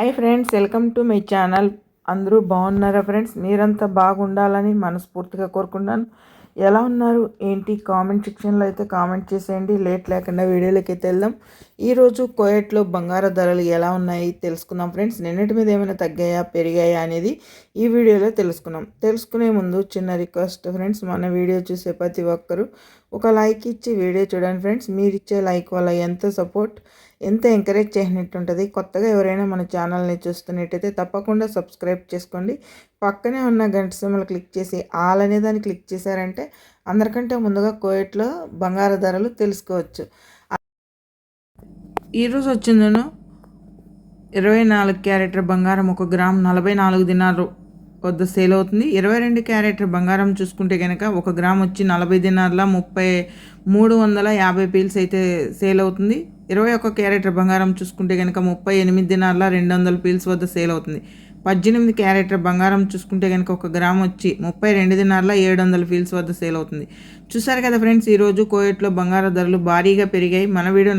Hi friends welcome to my channel అందరూ బాగున్నారా friends మీరంతా బాగుండాలని మనస్ఫూర్తిగా కోరుకుంటాను ఎలా ఉన్నారు? ఏంటి? కామెంట్ సెక్షన్లో అయితే కామెంట్ చేసేయండి. లేట్ లేకుండా వీడియోలోకి అయితే వెళ్దాం. ఈరోజు కోయట్లో బంగారు ధరలు ఎలా ఉన్నాయి తెలుసుకుందాం ఫ్రెండ్స్ నిన్నటి మీద ఏమైనా తగ్గాయా? పెరిగాయా? అనేది ఈ వీడియోలో తెలుసుకున్నాం తెలుసుకునే ముందు చిన్న రిక్వెస్ట్ ఫ్రెండ్స్ మన వీడియో చూసే ప్రతి ఒక్కరూ ఒక లైక్ ఇచ్చి వీడియో చూడండి ఫ్రెండ్స్ మీరు ఇచ్చే లైక్ వల్ల ఎంత సపోర్ట్ ఎంత ఎంకరేజ్ చేసినట్టు ఉంటుంది కొత్తగా ఎవరైనా మన ఛానల్ని చూస్తున్నట్టయితే తప్పకుండా సబ్స్క్రైబ్ చేసుకోండి. పక్కనే ఉన్న గంట సిమ్మలు క్లిక్ చేసి ఆల్ అనే దాన్ని క్లిక్ చేశారంటే అందరికంటే ముందుగా కోయట్లో బంగారు ధరలు తెలుసుకోవచ్చు. ఈరోజు వచ్చిందను ఇరవై నాలుగు క్యారెటర్ బంగారం ఒక గ్రామ్ నలభై నాలుగు దినాలు వద్ద సేల్ అవుతుంది. ఇరవై రెండు క్యారెట్ బంగారం చూసుకుంటే కనుక ఒక గ్రామ్ వచ్చి నలభై దినార్ల ముప్పై మూడు వందల యాభై పీల్స్ అయితే సేల్ అవుతుంది. ఇరవై ఒక్క క్యారెట్ బంగారం చూసుకుంటే కనుక ముప్పై ఎనిమిది దినాల్లో రెండు వందల పీల్స్ వద్ద సేల్ అవుతుంది. పద్దెనిమిది క్యారెట్ బంగారం చూసుకుంటే కనుక ఒక గ్రామ్ వచ్చి ముప్పై రెండు దినాల్లో ఏడు వందల ఫీల్స్ వద్ద సేల్ అవుతుంది. చూసారు కదా ఫ్రెండ్స్ ఈరోజు కోయట్లో బంగారం ధరలు భారీగా పెరిగాయి. మన వీడియోని